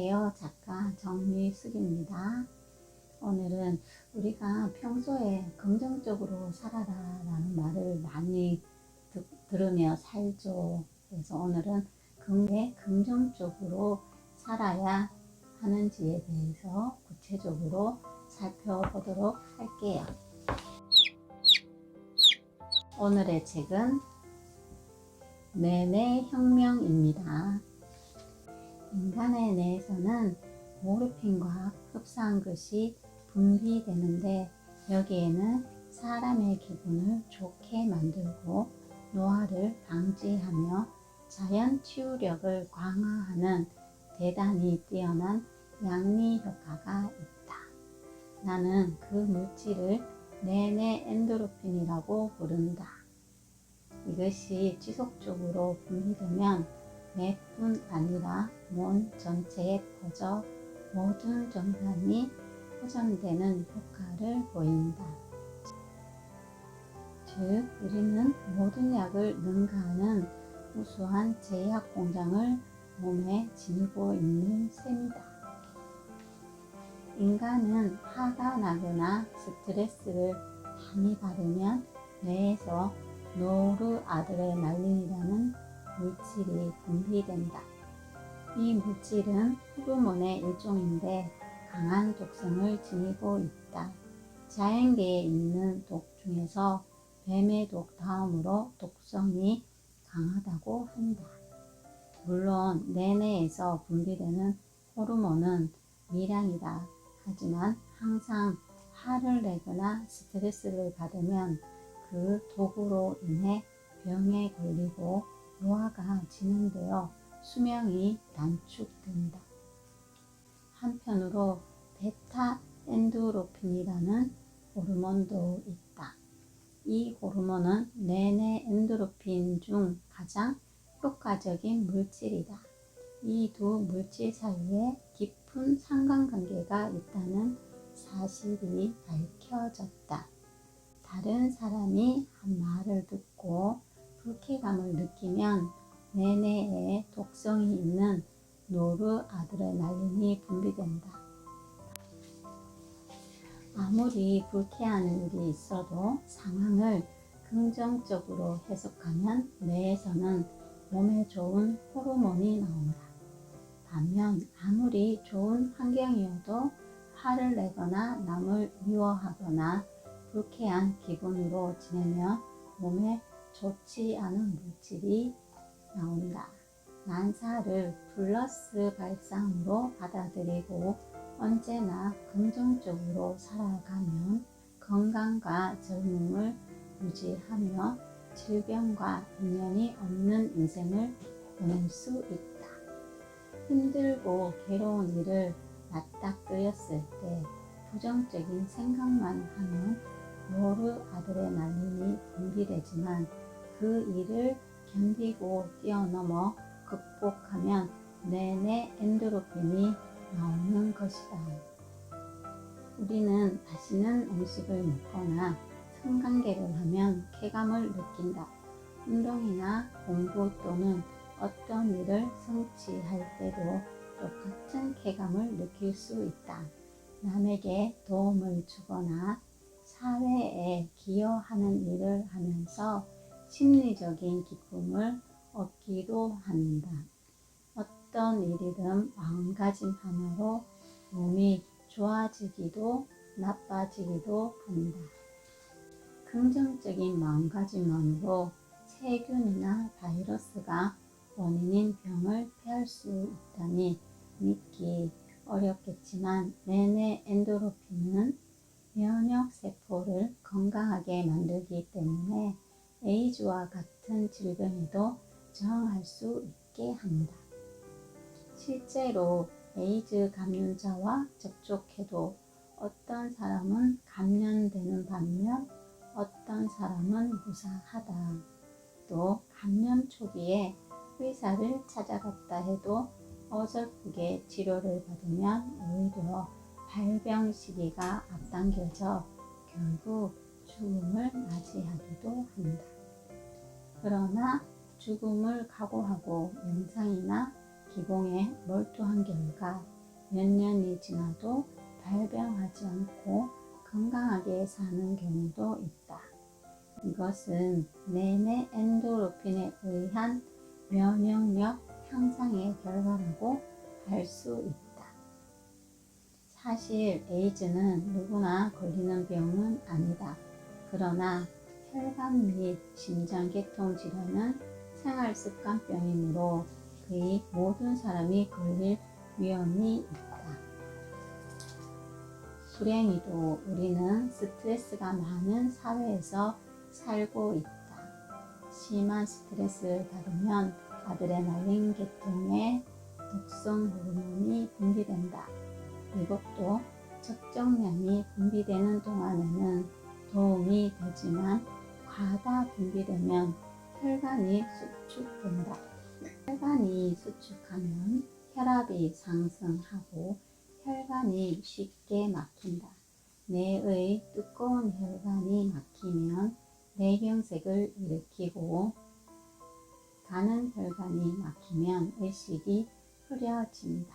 안녕하세요. 작가 정미숙입니다. 오늘은 우리가 평소에 긍정적으로 살아라 라는 말을 많이 듣, 들으며 살죠. 그래서 오늘은 왜 긍정적으로 살아야 하는지에 대해서 구체적으로 살펴보도록 할게요. 오늘의 책은 뇌내 혁명입니다. 인간의 뇌에서는 모르핀과 흡사한 것이 분비되는데 여기에는 사람의 기분을 좋게 만들고 노화를 방지하며 자연 치유력을 강화하는 대단히 뛰어난 양리 효과가 있다. 나는 그 물질을 내내 엔도르핀이라고 부른다. 이것이 지속적으로 분비되면 뇌뿐 아니라 몸 전체에 퍼져 모든 정상이 호전되는 효과를 보인다. 즉, 우리는 모든 약을 능가하는 우수한 제약 공장을 몸에 지니고 있는 셈이다. 인간은 화가 나거나 스트레스를 많이 받으면 뇌에서 노르아드레날린이라는 물질이 분비된다. 이 물질은 호르몬의 일종인데 강한 독성을 지니고 있다. 자연계에 있는 독 중에서 뱀의 독 다음으로 독성이 강하다고 한다. 물론 내내에서 분비되는 호르몬은 미량이다. 하지만 항상 화를 내거나 스트레스를 받으면 그 독으로 인해 병에 걸리고 노화가 진행되어 수명이 단축된다. 한편으로 베타 엔도로핀이라는 호르몬도 있다. 이 호르몬은 뇌내 엔도로핀 중 가장 효과적인 물질이다. 이 두 물질 사이에 깊은 상관관계가 있다는 사실이 밝혀졌다. 다른 사람이 한 말을 듣고 불쾌감을 느끼면 뇌내에 독성이 있는 노르아드레날린이 분비된다. 아무리 불쾌한 일이 있어도 상황을 긍정적으로 해석하면 뇌에서는 몸에 좋은 호르몬이 나온다. 반면 아무리 좋은 환경이어도 화를 내거나 남을 미워하거나 불쾌한 기분으로 지내며 몸에 좋지 않은 물질이 나온다. 난사를 플러스 발상으로 받아들이고 언제나 긍정적으로 살아가면 건강과 젊음을 유지하며 질병과 인연이 없는 인생을 보낼 수 있다. 힘들고 괴로운 일을 맞닥뜨렸을 때 부정적인 생각만 하면 노르 아드레날린이 분비되지만 그 일을 견디고 뛰어넘어 극복하면 뇌내 엔도르핀이 나오는 것이다. 우리는 맛있는 음식을 먹거나 성관계를 하면 쾌감을 느낀다. 운동이나 공부 또는 어떤 일을 성취할 때도 똑같은 쾌감을 느낄 수 있다. 남에게 도움을 주거나 사회에 기여하는 일을 하면서 심리적인 기쁨을 얻기도 한다. 어떤 일이든 마음가짐 하나로 몸이 좋아지기도 나빠지기도 한다. 긍정적인 마음가짐만으로 세균이나 바이러스가 원인인 병 저항할 수 있게 한다. 실제로 에이즈 감염자와 접촉해도 어떤 사람은 감염되는 반면 어떤 사람은 무사하다. 또 감염 초기에 의사를 찾아갔다 해도 어설프게 치료를 받으면 오히려 발병 시기가 앞당겨져 결국 죽음을 맞이하기도 한다. 그러나 죽음을 각오하고 명상이나 기공에 몰두한 결과 몇 년이 지나도 발병하지 않고 건강하게 사는 경우도 있다. 이것은 내내 엔도르핀에 의한 면역력 향상의 결과라고 할 수 있다. 사실 에이즈는 누구나 걸리는 병은 아니다. 그러나 혈관 및 심장계통 질환은 생활습관병이므로 거의 모든 사람이 걸릴 위험이 있다. 불행히도 우리는 스트레스가 많은 사회에서 살고 있다. 심한 스트레스를 받으면 아드레날린 계통의 독성 호르몬이 분비된다. 이것도 적정량이 분비되는 동안에는 도움이 되지만 과다 분비되면 혈관이 수축된다. 혈관이 수축하면 혈압이 상승하고 혈관이 쉽게 막힌다. 뇌의 두꺼운 혈관이 막히면 뇌경색을 일으키고 가는 혈관이 막히면 의식이 흐려진다.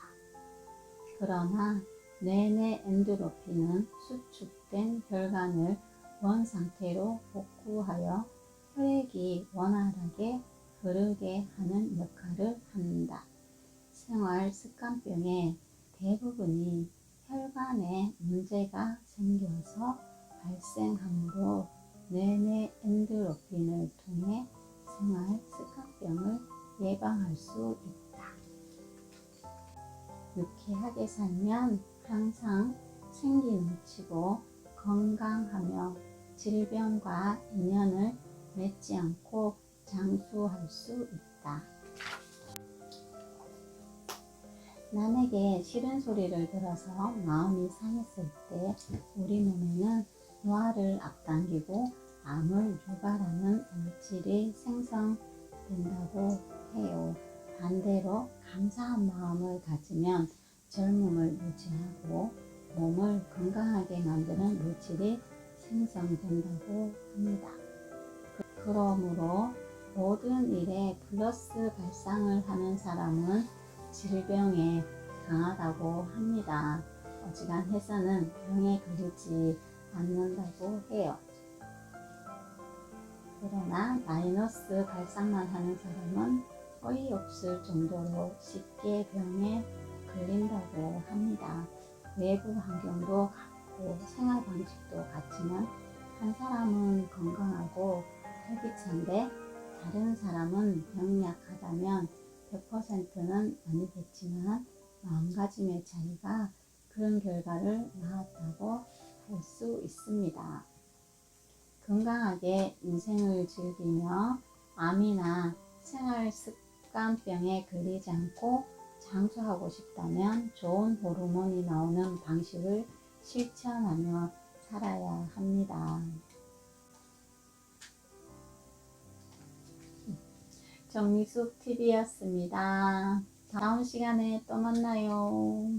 그러나 뇌내 엔도르핀은 수축된 혈관을 원 상태로 복구하여 혈액이 원활하게 흐르게 하는 역할을 한다. 생활 습관병의 대부분이 혈관에 문제가 생겨서 발생하므로 뇌내 엔도르핀을 통해 생활 습관병을 예방할 수 있다. 유쾌하게 살면 항상 생기 넘치고 건강하며 질병과 인연을 맺지 않고 장수할 수 있다. 남에게 싫은 소리를 들어서 마음이 상했을 때 우리 몸에는 노화를 앞당기고 암을 유발하는 물질이 생성된다고 해요. 반대로 감사한 마음을 가지면 젊음을 유지하고 몸을 건강하게 만드는 물질이 생성된다고 합니다. 그- 그러므로 모든 일에 플러스 발상을 하는 사람은 질병에 강하다고 합니다. 어지간해서는 병에 걸리지 않는다고 해요. 그러나 마이너스 발상만 하는 사람은 어이없을 정도로 쉽게 병에 걸린다고 합니다. 외부 환경도 같고 생활 방식도 같지만 한 사람은 건강하고 활기찬데 다른 사람은 병약하다면 100%는 아니겠지만 마음가짐의 차이가 그런 결과를 낳았다고 할 수 있습니다. 건강하게 인생을 즐기며 암이나 생활 습관병에 걸리지 않고 장수하고 싶다면 좋은 호르몬이 나오는 방식을 실천하며 살아야 합니다. 정미숙 TV였습니다. 다음 시간에 또 만나요.